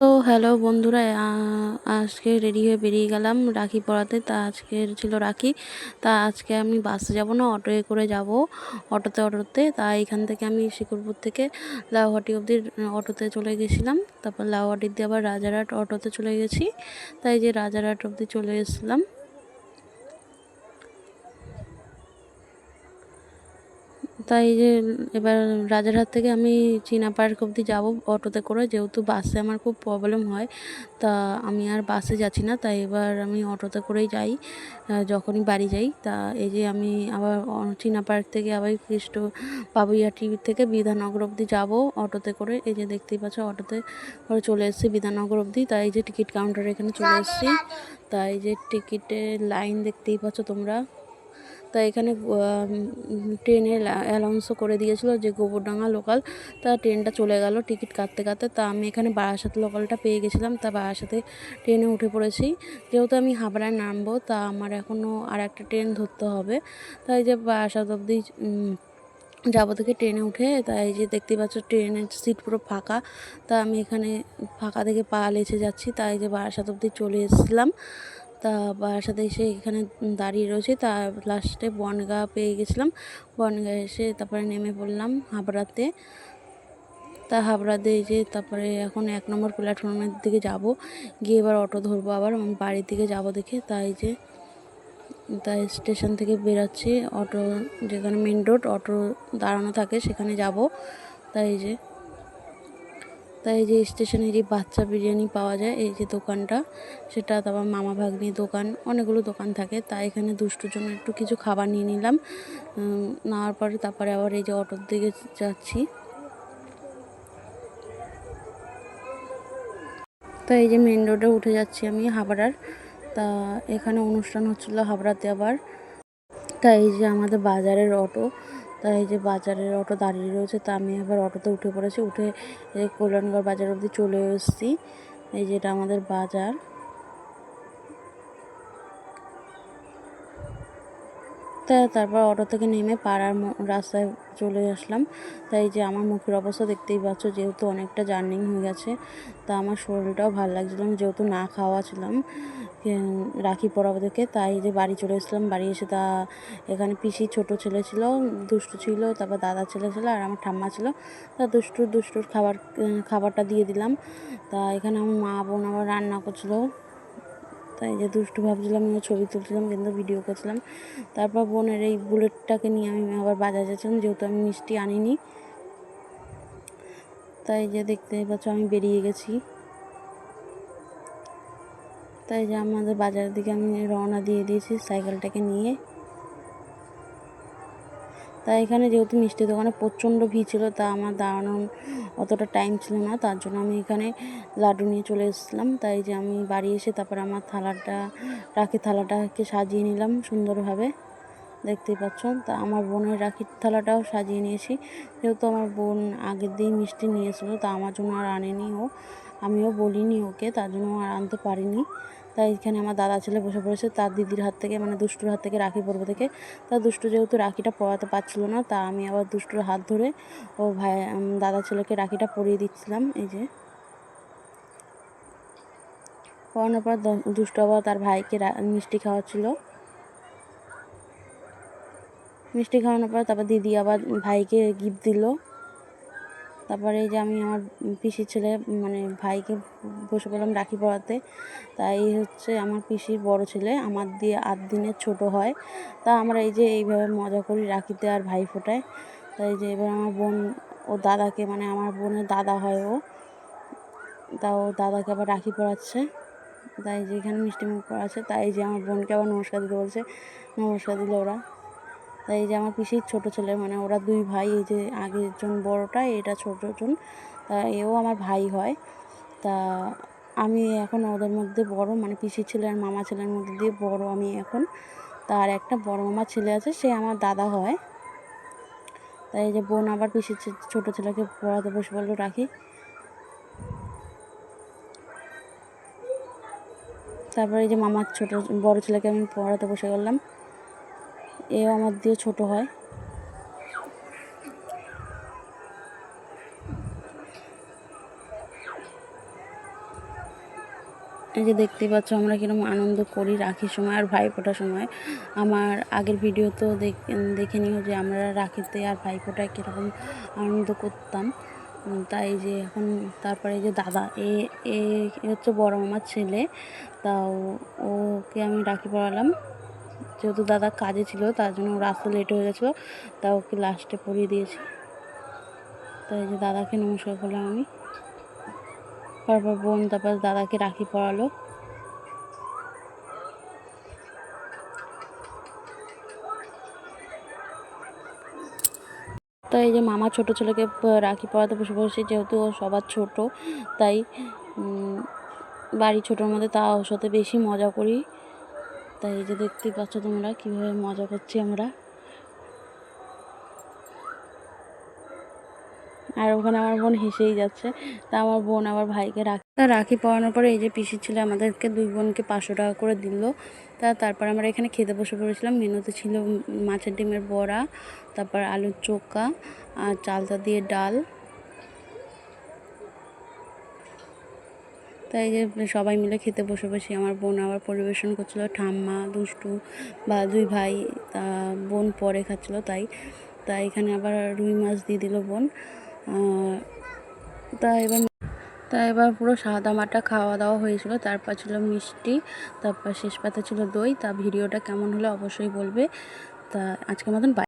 তো হ্যালো বন্ধুরা আজকে রেডি হয়ে বেরিয়ে গেলাম রাখি পড়াতে। তা আজকে ছিল রাখি। তা আজকে আমি বাসে যাব না অটোয়ে করে যাব অটোতে অটোতে। তা এখান থেকে আমি শিকরপুর থেকে লাউহাটি অবধি, অটোতে চলে গেছিলাম। তারপর লাউহাটির দিয়ে আবার রাজারহাট অটোতে চলে গেছি। তাই যে রাজারহাট অবধি চলে এসেছিলাম। তাই যে এবার রাজারহাট থেকে আমি চীনা পার্ক অবধি যাব অটোতে করে। যেহেতু বাসে আমার খুব প্রবলেম হয় তা আমি আর বাসে যাচ্ছি না। তাই এবার আমি অটোতে করেই যাই যখনই বাড়ি যাই। তা এই যে আমি আবার চীনা পার্ক থেকে আবার কৃষ্ণ বাবুইয়াটি থেকে বিধাননগর অবধি যাব অটোতে করে। এই যে দেখতেই পাচ্ছ অটোতে করে চলে এসেছি বিধাননগর অবধি। তাই এই যে টিকিট কাউন্টারে এখানে চলে এসেছি। তাই যে টিকিটের লাইন দেখতেই পাচ্ছ তোমরা। তা এখানে ট্রেনের অ্যানাউন্সও করে দিয়েছিল যে গোবরডাঙ্গা লোকাল, তা ট্রেনটা চলে গেল টিকিট কাটতে কাটতে, তা আমি এখানে বারাসাত লোকালটা পেয়ে গেছিলাম, তা বারাসাতে ট্রেনে উঠে পড়েছি। যেহেতু আমি হাবড়ায় নামবো, তা আমার এখনও আর একটা ট্রেন ধরতে হবে। তাই যে বারাসাত অবধি যাব থেকে ট্রেনে উঠে তাই যে দেখতে পাচ্ছ ট্রেনের সিট পুরো ফাঁকা, তা আমি এখানে ফাঁকা থেকে পা লেছে যাচ্ছি তাই যে বারাসাত অবধি চলে এসেছিলাম। তা বারাসাতে এসে এখানে দাঁড়িয়ে রয়েছি। তা লাস্টে বনগা পেয়ে গেছিলাম। বনগা এসে তারপরে নেমে পড়লাম হাবড়াতে। তা হাবড়াতে যে তারপরে এখন এক নম্বর প্ল্যাটফর্মের দিকে যাব। গিয়ে এবার অটো ধরবো আবার বাড়ির দিকে যাব দেখে। তাই যে তাই স্টেশন থেকে বেরাচ্ছি। অটো যেখানে মেন রোড অটো দাঁড়ানো থাকে সেখানে যাব। তাই যে তাই যে স্টেশনে যে বাচ্চা বিরিয়ানি পাওয়া যায়, এই যে দোকানটা, সেটা তারপর মামা ভাগ্নি দোকান, অনেকগুলো দোকান থাকে, তাই এখানে দুষ্টুর জন্য একটু কিছু খাবার নিয়ে নিলাম। নেওয়ার পরে তারপরে আবার এই যে অটোর দিকে যাচ্ছি। তো এই যে মেন রোডে উঠে যাচ্ছি আমি হাবড়ার। তা এখানে অনুষ্ঠান হচ্ছিল হাবড়াতে আবার। তাই এই যে আমাদের বাজারের অটো তাই এই যে বাজারের অটো দাঁড়িয়ে রয়েছে, তা আমি আবার অটোতে উঠে পড়েছি। উঠে কল্যাণগড় বাজার অবধি চলে এসেছি। এই যেটা আমাদের বাজার। তা তারপর অটো থেকে নেমে পাড়ার রাস্তায় চলে আসলাম। তাই যে আমার মুখের অবস্থা দেখতেই পাচ্ছ, যেহেতু অনেকটা জার্নিং হয়ে গেছে, তা আমার শরীরটাও ভালো লাগছিল যেহেতু না খাওয়া ছিলাম রাখি পরাবো থেকে তাই যে বাড়ি চলে এসেছিলাম, বাড়ি এসে তা এখানে পিসি ছোট ছেলে ছিল, দুষ্টু ছিল, তারপর দাদা ছেলে ছিল, আর আমার ঠাম্মা ছিল। তা দুষ্টু দুষ্টুর খাবার খাবারটা দিয়ে দিলাম। তা এখানে আমার মা বোন আবার রান্না করছিল। তাই যে দুষ্টু ভাবছিলাম আমি ছবি তুলছিলাম, কিন্তু ভিডিও করছিলাম। তারপর বোনের এই বুলেটটাকে নিয়ে আমি আবার বাজার যাচ্ছিলাম, যেহেতু আমি মিষ্টি আনিনি। তাই যে দেখতে পাচ্ছ, আমি বেরিয়ে গেছি। তাই যে আমাদের বাজারের দিকে আমি রওনা দিয়ে দিয়েছি সাইকেলটাকে নিয়ে। তাই এখানে যেহেতু মিষ্টি দোকানে প্রচণ্ড ভিড় ছিল, তা আমার দাঁড়ানোর অতটা টাইম ছিল না, তার জন্য আমি এখানে লাড্ডু নিয়ে চলে এসেছিলাম। তাই যে আমি বাড়ি এসে তারপর আমার থালাটা রাখি থালাটাকে সাজিয়ে নিলাম সুন্দরভাবে, দেখতেই পাচ্ছ। তা আমার বোনের রাখির থালাটাও সাজিয়ে নিয়েছি। যেহেতু আমার বোন আগের দিন মিষ্টি নিয়েছিল তা আমার জন্য আর আনেনি ও। আমিও বলিনি ওকে, তার জন্য আর আনতে পারিনি। তাই এখানে আমার দাদা ছেলে বসে পড়েছে, তার দিদির হাত থেকে মানে দুষ্টুর হাত থেকে রাখি পরবো থেকে তা দুষ্টু যেহেতু রাখিটা পরাতে পারছিল না, তা আমি আবার দুষ্টুর হাত ধরে ও ভাই দাদা ছেলেকে রাখিটা পরিয়ে দিচ্ছিলাম, এই যে। পরানোর পর দুষ্টু আবার তার ভাইকে মিষ্টি খাওয়াচ্ছিল। মিষ্টি খাওয়ানোর পর তারপর দিদি আবার ভাইকে গিফট দিল। তারপরে এই যে আমি আমার পিসির ছেলে মানে ভাইকে বসে পড়লাম রাখি পড়াতে। তাই হচ্ছে আমার পিসির বড় ছেলে, আমার দিয়ে আট দিনের ছোট হয়। তা আমরা এই যে এইভাবে মজা করি রাখিতে আর ভাই ফোটায়। তাই যে এবার আমার বোন, ও দাদাকে মানে আমার বোনের দাদা হয় ও। তা ও দাদাকে আবার রাখি পড়াচ্ছে। তাই যে এখানে মিষ্টি মুখ করা আছে। তাই যে আমার বোনকে আবার নমস্কার দিতে বলছে। নমস্কার দিল ওরা। এই যে আমার পিসির ছোট ছেলে মানে ওরা দুই ভাই, এই যে আগের জন বড়টা, এটা ছোট জন তা এও আমার ভাই হয়। তা আমি এখন ওদের মধ্যে বড় মানে পিসির ছেলে আর মামা ছেলের মধ্যে দিয়ে বড় আমি এখন। তার একটা বড় মামার ছেলে আছে, সে আমার দাদা হয়। তাই এই যে বোন আবার পিসির ছোটো ছেলেকে পড়াতে বসে বলল, রাখি। তারপরে এই যে মামার ছোটো, বড় ছেলেকে আমি পড়াতে বসে গেলাম এও আমার দিয়ে ছোট হয়। এই যে দেখতেই পাচ্ছ, আমরা কীরকম আনন্দ করি রাখির সময় আর ভাইফোঁটার সময়। আমার আগের ভিডিও তো দেখে নিও যে আমরা রাখিতে আর ভাইফোঁটায় কীরকম আনন্দ করতাম। তাই যে এখন তারপরে যে দাদা, এ এ হচ্ছে বড় মামার ছেলে। তা ও- ওকে আমি রাখি পরালাম যেহেতু দাদা কাজে ছিল, তার জন্য ওর আসতে লেট হয়ে গেছিল, তা ওকে লাস্টে পরিয়ে দিয়েছি। তাই যে দাদাকে নমস্কার করলাম আমি। তারপর বোন, তারপর দাদাকে রাখি পরালো তাই এই যে মামা ছোট ছেলেকে রাখি পরাতে বসে বসে যেহেতু ও সবার ছোট, তাই বাড়ি ছোটোর মধ্যে তা ওর সাথে বেশি মজা করি। তাই এই যে দেখতেই পাচ্ছ তোমরা কীভাবে মজা করছি আমরা। আর ওখানে আমার বোন হেসেই যাচ্ছে। তা আমার বোন আমার ভাইকে রাখি তা রাখি পরানোর পরে এই যে পিসি ছিল আমাদেরকে দুই বোনকে পাঁচশো টাকা করে দিল। তা তারপর আমরা এখানে খেতে বসে পড়েছিলাম। মেনুতে ছিল মাছের ডিমের বড়া, তারপর আলুর চোকা আর চালতা দিয়ে ডাল। তাই যে সবাই মিলে খেতে বসে বসে আমার বোন আবার পরিবেশন করছিল, ঠাম্মা, দুষ্টু বা দুই ভাই, তা বোন পরে খাচ্ছিল তাই। তাই এখানে আবার রুই মাছ দিয়ে দিল বোন। তা এবার তা এবার পুরো সাদা মাটা খাওয়া দাওয়া হয়েছিল, তারপর ছিল মিষ্টি, তারপর শেষ পাতা ছিল দই। তা ভিডিওটা কেমন হলো অবশ্যই বলবে। তা আজকের মতন